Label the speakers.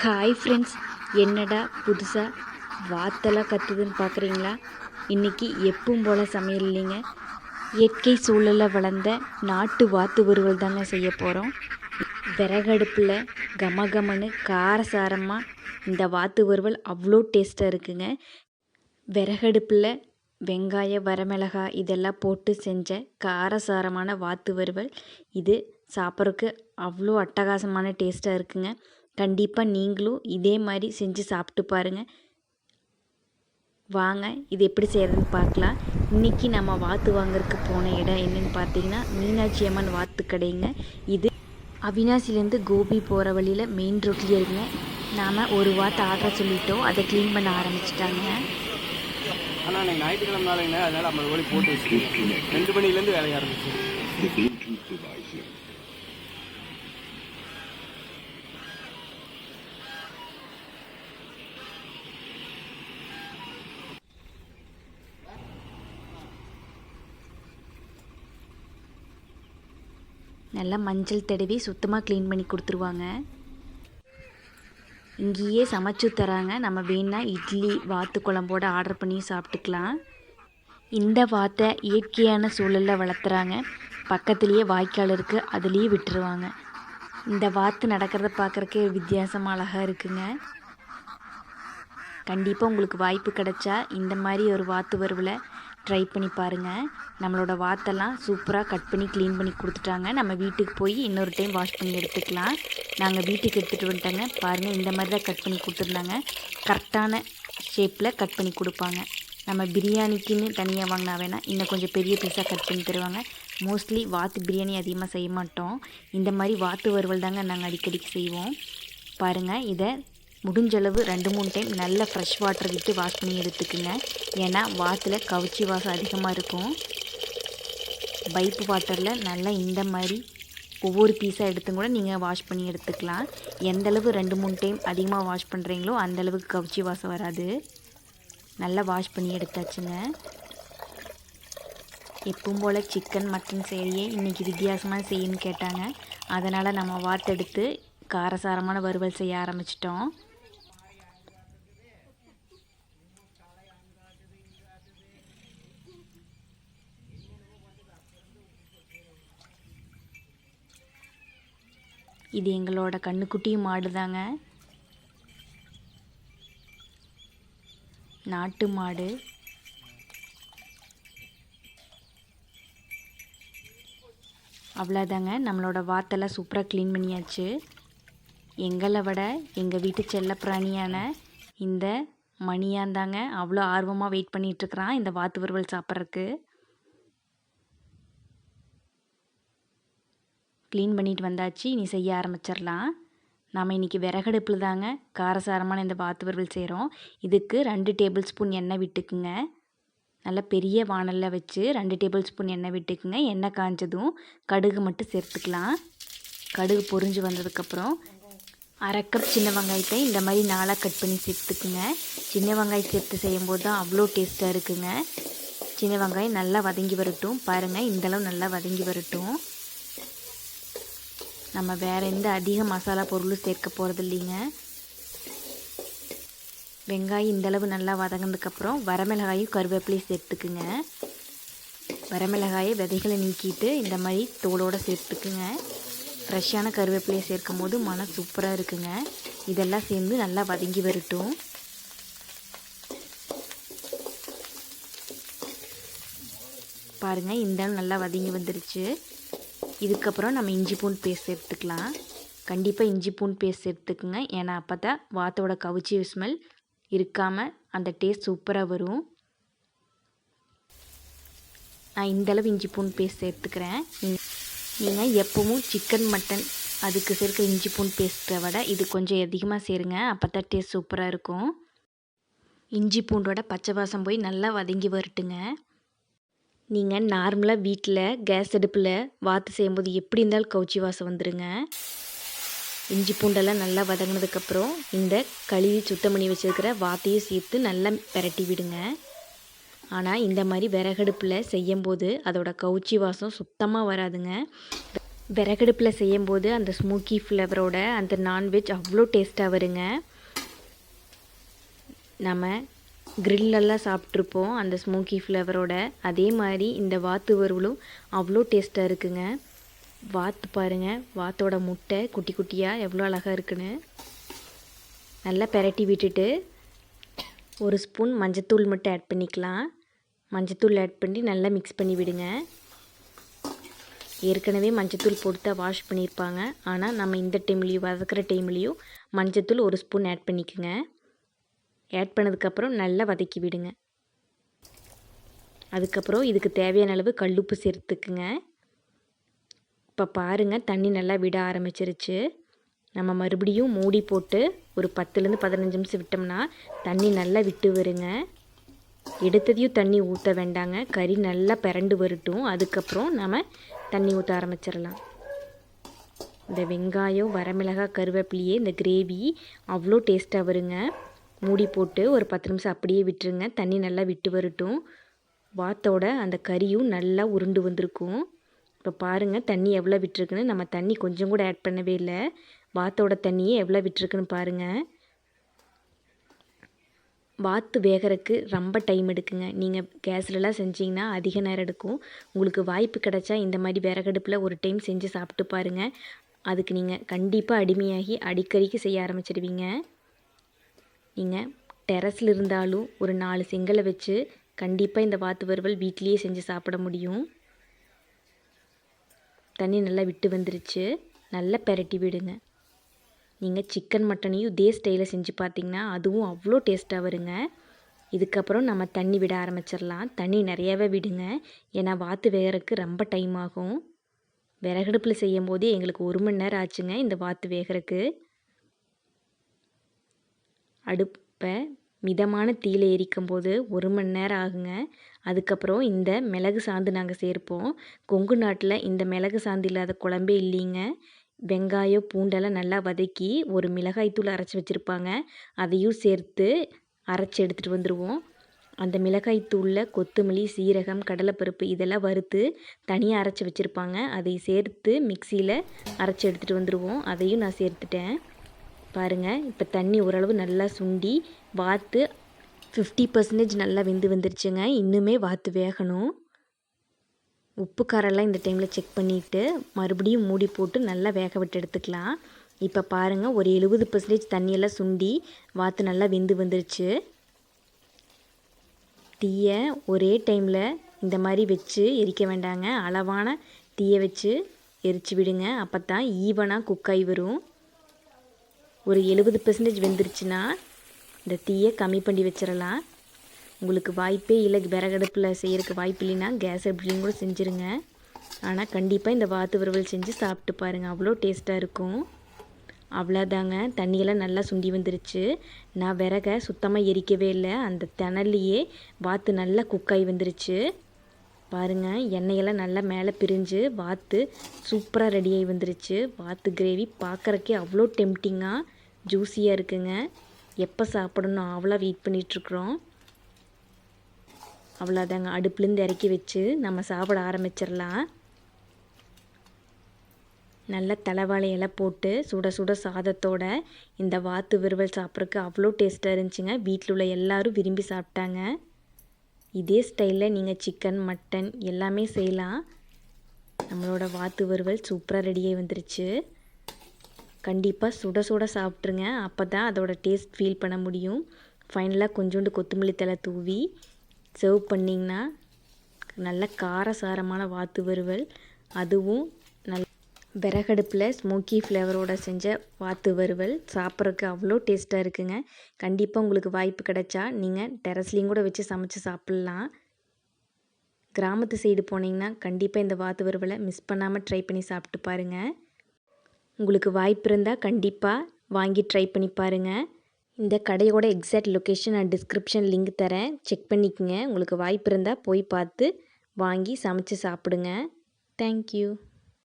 Speaker 1: Hi friends என்னடா புதுசாக வாத்தெல்லாம் கத்துதுன்னு பார்க்குறீங்களா இன்றைக்கி எப்பவும் போல் சமையல் இல்லைங்க. இயற்கை சூழலில் வளர்ந்த நாட்டு வாத்து வறுவல் தாங்க செய்ய போகிறோம் விறகடுப்பில் கமகமனு காரசாரமாக இந்த வாத்து வறுவல் அவ்வளோ டேஸ்ட்டாக இருக்குங்க. விறகடுப்பில் வெங்காயம் வரமிளகாய் இதெல்லாம் போட்டு செஞ்ச காரசாரமான வாத்து வறுவல். இது சாப்பிட்றதுக்கு அவ்வளோ அட்டகாசமான டேஸ்ட்டாக இருக்குங்க. கண்டிப்பாக நீங்களும் இதே மாதிரி செஞ்சு சாப்பிட்டு பாருங்கள் வாங்க இது எப்படி செய்கிறதுன்னு பார்க்கலாம். இன்றைக்கி நம்ம வாத்து வாங்குறதுக்கு போன இடம் என்னன்னு பார்த்தீங்கன்னா மீனாட்சி அம்மன் வாத்து கடைங்க. இது அவினாசிலேருந்து கோபி போகிற வழியில் மெயின் ரோட்லேயே இருங்க நாம் ஒரு வாத்து ஆர்டர் சொல்லிட்டோம். அதை க்ளீன் பண்ண ஆரம்பிச்சிட்டாங்க.
Speaker 2: ஆனால் எனக்கு ஞாயிற்றுக்கிழமை நாளைங்கண்ணே அதனால் ஐம்பது கோழி போட்டு வச்சுருக்கேன் ரெண்டு மணிலேருந்து வேலைய ஆரம்பிச்சு
Speaker 1: நல்லா மஞ்சள் தடவி சுத்தமாக க்ளீன் பண்ணி கொடுத்துருவாங்க. இங்கேயே சமைச்சு தராங்க. நம்ம வேணால் இட்லி வாத்து குழம்போட ஆர்டர் பண்ணி சாப்பிட்டுக்கலாம். இந்த வாத்தை இயற்கையான சூழலில் வளர்த்துறாங்க. பக்கத்துலேயே வாய்க்கால் இருக்குது அதுலேயே விட்டுருவாங்க. இந்த வாத்து நடக்கிறத பார்க்குறக்கே வித்தியாசமாக அழகாக இருக்குங்க. கண்டிப்பாக உங்களுக்கு வாய்ப்பு கிடைச்சா இந்த மாதிரி ஒரு வாத்து வருவில் ட்ரை பண்ணி பாருங்கள் நம்மளோட வாத்தெல்லாம் சூப்பராக கட் பண்ணி க்ளீன் பண்ணி கொடுத்துட்டாங்க. நம்ம வீட்டுக்கு போய் இன்னொரு டைம் வாஷ் பண்ணி எடுத்துக்கலாம். நாங்கள் வீட்டுக்கு எடுத்துகிட்டு வந்துட்டோங்க. பாருங்கள் இந்த மாதிரி தான் கட் பண்ணி கொடுத்துருந்தாங்க. கரெக்டான ஷேப்பில் கட் பண்ணி கொடுப்பாங்க. நம்ம பிரியாணிக்குன்னு தனியாக வாங்கினா வேணால் இன்னும் கொஞ்சம் பெரிய பீஸாக கட் பண்ணி தருவாங்க. மோஸ்ட்லி வாத்து பிரியாணி அதிகமாக செய்ய மாட்டோம். இந்த மாதிரி வாத்து வறுவல் தாங்க நாங்கள் அடிக்கடிக்கு செய்வோம். பாருங்கள் இதை முடிஞ்சளவு ரெண்டு மூணு டைம் நல்ல ஃப்ரெஷ் வாட்டர் விட்டு வாஷ் பண்ணி எடுத்துக்குங்க. ஏன்னா வாத்தில் கவுச்சி வாசம் அதிகமாக இருக்கும். பைப்பு வாட்டரில் நல்லா இந்த மாதிரி ஒவ்வொரு பீஸாக எடுத்து கூட நீங்கள் வாஷ் பண்ணி எடுத்துக்கலாம். எந்தளவு ரெண்டு மூணு டைம் அதிகமாக வாஷ் பண்ணுறீங்களோ அந்தளவுக்கு கவுச்சி வாசம் வராது. நல்லா வாஷ் பண்ணி எடுத்தாச்சுங்க. எப்பவும் போல் சிக்கன் மட்டன் சேரியே இன்றைக்கி வித்தியாசமாக செய்யுன்னு கேட்டாங்க. அதனால் நம்ம வாத்தெடுத்து காரசாரமான வறுவல் செய்ய ஆரம்பிச்சிட்டோம். இது எங்களோட கண்ணுக்குட்டி மாடு தாங்க நாட்டு மாடு. அவ்வளோதாங்க நம்மளோட வாத்தெல்லாம் சூப்பராக க்ளீன் பண்ணியாச்சு. எங்களை விட எங்கள் வீட்டு செல்லப்பிராணியான இந்த மணியாந்தாங்க அவ்வளோ ஆர்வமாக வெயிட் பண்ணிகிட்ருக்குறான் இந்த வாத்து வறுவல் சாப்பிட்றதுக்கு. க்ளீன் பண்ணிட்டு வந்தாச்சு. இனி செய்ய ஆரம்பிச்சிடலாம். நாம் இன்றைக்கி விறகடுப்பில் தாங்க காரசாரமான இந்த வாத்து வறுவல் செய்கிறோம் இதுக்கு ரெண்டு டேபிள் ஸ்பூன் எண்ணெய் விட்டுக்குங்க. நல்ல பெரிய வானலில் வச்சு ரெண்டு டேபிள் ஸ்பூன் எண்ணெய் விட்டுக்குங்க. எண்ணெய் காஞ்சதும் கடுகு மட்டும் சேர்த்துக்கலாம். கடுகு பொரிஞ்சு வந்ததுக்கப்புறம் அரை கப் சின்ன வெங்காயத்தை இந்த மாதிரி நாளாக கட் பண்ணி சேர்த்துக்குங்க. சின்ன வெங்காயம் சேர்த்து செய்யும்போது தான் அவ்வளோ டேஸ்ட்டாக இருக்குங்க. சின்ன வெங்காயம் நல்லா வதங்கி வரட்டும். பாருங்கள் இந்தளவு நல்லா வதங்கி வரட்டும். நம்ம வேறு எந்த அதிக மசாலா பொருளும் சேர்க்க போகிறது இல்லைங்க வெங்காயம் இந்தளவு நல்லா வதங்கினதுக்கப்புறம் வரமிளகாயும் கருவேப்பிலையும் சேர்த்துக்குங்க. வரமிளகாயை விதைகளை நீக்கிட்டு இந்த மாதிரி தோலோடு சேர்த்துக்குங்க. ஃப்ரெஷ்ஷான கருவேப்பிலையை சேர்க்கும் போது மனம் சூப்பராக இருக்குங்க. இதெல்லாம் சேர்ந்து நல்லா வதங்கி வரட்டும். பாருங்கள் இந்த நல்லா வதங்கி வந்துருச்சு. இதுக்கப்புறம் நம்ம இஞ்சி பூண்டு பேஸ்ட் சேர்த்துக்கலாம் கண்டிப்பாக இஞ்சி பூண்டு பேஸ்ட் சேர்த்துக்குங்க ஏன்னா அப்போ தான் வாத்தோட கவுச்சி ஸ்மெல் இருக்காமல் அந்த டேஸ்ட் சூப்பராக வரும். நான் இந்தளவு இஞ்சி பூண்டு பேஸ்ட் சேர்த்துக்கிறேன் நீங்கள் எப்போவும் சிக்கன் மட்டன் அதுக்கு சேர்க்க இஞ்சி பூண்டு பேஸ்ட்டை விட இது கொஞ்சம் அதிகமாக சேருங்க. அப்போ தான் டேஸ்ட் சூப்பராக இருக்கும். இஞ்சி பூண்டோட பச்சை வாசம் போய் நல்லா வதங்கி வரட்டுங்க. நீங்கள் நார்மலாக வீட்டில் கேஸ் அடுப்பில் வாத்து செய்யும்போது எப்படி இருந்தாலும் கவுச்சி வாசம் வந்துடுங்க இஞ்சி பூண்டெல்லாம் நல்லா வதங்கினதுக்கப்புறம் இந்த கழுவி சுத்தம் பண்ணி வச்சுருக்கிற வாத்தையும் சேர்த்து நல்லா பிரட்டி விடுங்க. ஆனால் இந்த மாதிரி விறகடுப்பில் செய்யும்போது அதோட கவுச்சி வாசம் சுத்தமாக வராதுங்க. விறகடுப்பில் செய்யும்போது அந்த ஸ்மோக்கி ஃப்ளேவரோட அந்த நான்வெஜ் அவ்வளோ டேஸ்ட்டாக வருங்க. நம்ம கிரில்லெல்லாம் சாப்பிட்ருப்போம் அந்த ஸ்மோக்கி ஃப்ளேவரோட அதே மாதிரி இந்த வாத்து வறுவலும் அவ்வளோ டேஸ்ட்டாக இருக்குங்க. வாத்து பாருங்கள் வாத்தோட முட்டை குட்டி குட்டியாக எவ்வளோ அழகாக இருக்குன்னு. நல்லா பெரட்டி விட்டுட்டு ஒரு ஸ்பூன் மஞ்சத்தூள் மட்டும் ஆட் பண்ணிக்கலாம். மஞ்சத்தூள் ஆட் பண்ணி நல்லா மிக்ஸ் பண்ணி விடுங்க. ஏற்கனவே மஞ்சத்தூள் போட்டு தான் வாஷ் பண்ணியிருப்பாங்க. ஆனால் நம்ம இந்த டைம்லேயும் வதக்கிற டைம்லேயும் மஞ்சத்தூள் ஒரு ஸ்பூன் ஆட் பண்ணிக்கோங்க. ஆட் பண்ணதுக்கப்புறம் நல்லா வதக்கி விடுங்க. அதுக்கப்புறம் இதுக்கு தேவையான அளவு கல்லுப்பு சேர்த்துக்குங்க. இப்போ பாருங்கள் தண்ணி நல்லா விட ஆரம்பிச்சிருச்சு. நம்ம மறுபடியும் மூடி போட்டு ஒரு பத்துலேருந்து பதினஞ்சு நிமிஷம் விட்டோம்னா தண்ணி நல்லா விட்டு வருங்க. எடுத்ததையும் தண்ணி ஊற்ற வேண்டாங்க. கறி நல்லா பிரண்டு வரட்டும். அதுக்கப்புறம் நம்ம தண்ணி ஊற்ற ஆரம்பிச்சிடலாம். இந்த வெங்காயம் வரமிளகாய் கருவேப்பிலையே இந்த கிரேவி அவ்வளோ டேஸ்ட்டாக வருங்க. மூடி போட்டு ஒரு பத்து நிமிஷம் அப்படியே விட்டுருங்க. தண்ணி நல்லா விட்டு வரட்டும். வாத்தோட அந்த கறியும் நல்லா உருண்டு வந்திருக்கும். இப்போ பாருங்கள் தண்ணி எவ்வளோ விட்டுருக்குன்னு. நம்ம தண்ணி கொஞ்சம் கூட ஆட் பண்ணவே இல்லை. வாத்தோட தண்ணியே எவ்வளோ விட்டுருக்குன்னு பாருங்கள் வாத்து வேகறதுக்கு ரொம்ப டைம் எடுக்குங்க. நீங்கள் கேஸ்லலாம் செஞ்சீங்கன்னா அதிக நேரம் எடுக்கும். உங்களுக்கு வாய்ப்பு கிடைச்சா இந்த மாதிரி விறகடுப்பில் ஒரு டைம் செஞ்சு சாப்பிட்டு பாருங்கள் அதுக்கு நீங்கள் கண்டிப்பாக அடிமையாகி அடிக்கடிக்கு செய்ய ஆரம்பிச்சிடுவீங்க நீங்கள் டெரஸில் இருந்தாலும் ஒரு நாலு செங்கலை வச்சு கண்டிப்பாக இந்த வாத்து வறுவல் வீட்லேயே செஞ்சு சாப்பிட முடியும். தண்ணி நல்லா விட்டு வந்துருச்சு. நல்லா பெரட்டி விடுங்க. நீங்கள் சிக்கன் மட்டனையும் இதே ஸ்டைலில் செஞ்சு பார்த்தீங்கன்னா அதுவும் அவ்வளோ டேஸ்ட்டாக வருங்க. இதுக்கப்புறம் நம்ம தண்ணி விட ஆரம்பிச்சிடலாம். தண்ணி நிறையாவே விடுங்க. ஏன்னா வாத்து வேகிறதுக்கு ரொம்ப டைம் ஆகும். விறகடுப்பில் செய்யும் போதே எங்களுக்கு ஒரு மணி நேரம் ஆச்சுங்க இந்த வாத்து வேகறதுக்கு. அடுப்பை மிதமான தீயில எரிக்கும் போது ஒரு மணி நேரம் ஆகுங்க. அதுக்கப்புறம் இந்த மிளகு சாந்து நாங்கள் சேர்ப்போம். கொங்கு நாட்டில் இந்த மிளகு சாந்து இல்லாத குழம்பே இல்லைங்க. வெங்காயம் பூண்டெல்லாம் நல்லா வதக்கி ஒரு மிளகாய்த்தூள் அரைச்சி வச்சுருப்பாங்க. அதையும் சேர்த்து அரைச்சி எடுத்துகிட்டு வந்துடுவோம் அந்த மிளகாய்த்தூளில் கொத்தமல்லி சீரகம் கடலைப்பருப்பு இதெல்லாம் வறுத்து தனியாக அரைச்சி வச்சுருப்பாங்க. அதை சேர்த்து மிக்சியில் அரைச்சி எடுத்துகிட்டு வந்துடுவோம் அதையும் நான் சேர்த்துட்டேன். பாருங்கள் இப்போ தண்ணி ஓரளவு நல்லா சுண்டி வாத்து ஃபிஃப்டி பர்சன்டேஜ் நல்லா வெந்து வந்துருச்சுங்க. இன்னுமே வாத்து வேகணும். உப்பு காரெல்லாம் இந்த டைமில் செக் பண்ணிவிட்டு மறுபடியும் மூடி போட்டு நல்லா வேக விட்டு எடுத்துக்கலாம். இப்போ பாருங்கள் ஒரு எழுபது பர்சன்டேஜ் தண்ணியெல்லாம் சுண்டி வாத்து நல்லா வெந்து வந்துருச்சு. தீயை ஒரே டைமில் இந்த மாதிரி வச்சு எரிக்க வேண்டாங்க. அளவான தீயை வச்சு எரிச்சு விடுங்க. அப்போ தான் ஈவனாக குக்காய் வரும். ஒரு எழுபது பெர்சன்டேஜ் வெந்துருச்சுன்னா இந்த தீயை கம்மி பண்ணி வச்சிடலாம் உங்களுக்கு வாய்ப்பே இல்லை விறகடுப்பில் செய்யறதுக்கு வாய்ப்பு இல்லைன்னா கேஸ் அடுப்புலையும் கூட செஞ்சுருங்க. ஆனால் கண்டிப்பாக இந்த வாத்து வறுவல் செஞ்சு சாப்பிட்டு பாருங்கள் அவ்வளோ டேஸ்ட்டாக இருக்கும். அவ்வளோதாங்க. தண்ணியெல்லாம் நல்லா சுண்டி வந்துருச்சு. நான் விறக சுத்தமாக எரிக்கவே இல்லை. அந்த திணல்லையே வாத்து நல்லா குக்காகி வந்துருச்சு. பாருங்கள் எண்ணெயெல்லாம் நல்லா மேலே பிரிஞ்சு வாத்து சூப்பராக ரெடியாகி வந்துருச்சு. வாத்து கிரேவி பார்க்குறக்கே அவ்வளோ டெம்டிங்காக ஜூஸியாக இருக்குங்க. எப்போ சாப்பிடணும் அவ்வளோ வெயிட் பண்ணிகிட்ருக்குறோம் அவ்வளோதாங்க. அடுப்புலேருந்து இறக்கி வச்சு நம்ம சாப்பிட ஆரம்பிச்சிடலாம். நல்ல தலைவாழையெல்லாம் போட்டு சுட சுட சாதத்தோட இந்த வாத்து வறுவல் சாப்பிட்றதுக்கு அவ்வளோ டேஸ்ட்டாக இருந்துச்சுங்க. வீட்டில் உள்ள எல்லாரும் விரும்பி சாப்பிட்டாங்க. இதே ஸ்டைலில் நீங்கள் சிக்கன் மட்டன் எல்லாமே செய்யலாம். நம்மளோட வாத்து வறுவல் சூப்பராக ரெடியாகி வந்துருச்சு. கண்டிப்பாக சுட சுட சாப்பிட்ருங்க அப்போ தான் அதோட டேஸ்ட் ஃபீல் பண்ண முடியும். ஃபைனலாக கொஞ்சோண்டு கொத்தமல்லி தழை தூவி சர்வ் பண்ணிங்கன்னா நல்ல காரசாரமான வாத்து வறுவல். அதுவும் நல் விறகடுப்பில் ஸ்மோக்கி ஃப்ளேவரோட செஞ்ச வாத்து வறுவல். சாப்பிட்றதுக்கு அவ்வளோ டேஸ்ட்டாக இருக்குங்க. கண்டிப்பாக உங்களுக்கு வாய்ப்பு கிடைச்சா நீங்கள் டெரஸ்லேயும் கூட வச்சு சமைச்சு சாப்பிட்லாம். கிராமத்து சைடு போனீங்கன்னா கண்டிப்பாக இந்த வாத்து வறுவலை மிஸ் பண்ணாமல் ட்ரை பண்ணி சாப்பிட்டு பாருங்கள் உங்களுக்கு வாய்ப்பு இருந்தால் கண்டிப்பாக வாங்கி ட்ரை பண்ணி பாருங்கள் இந்த கடையோட எக்ஸாக்ட் லொக்கேஷன் நான் டிஸ்கிரிப்ஷன் லிங்க் தரேன். செக் பண்ணிக்கோங்க. உங்களுக்கு வாய்ப்பு இருந்தால் போய் பார்த்து வாங்கி சமைச்சு சாப்பிடுங்க. தேங்க்யூ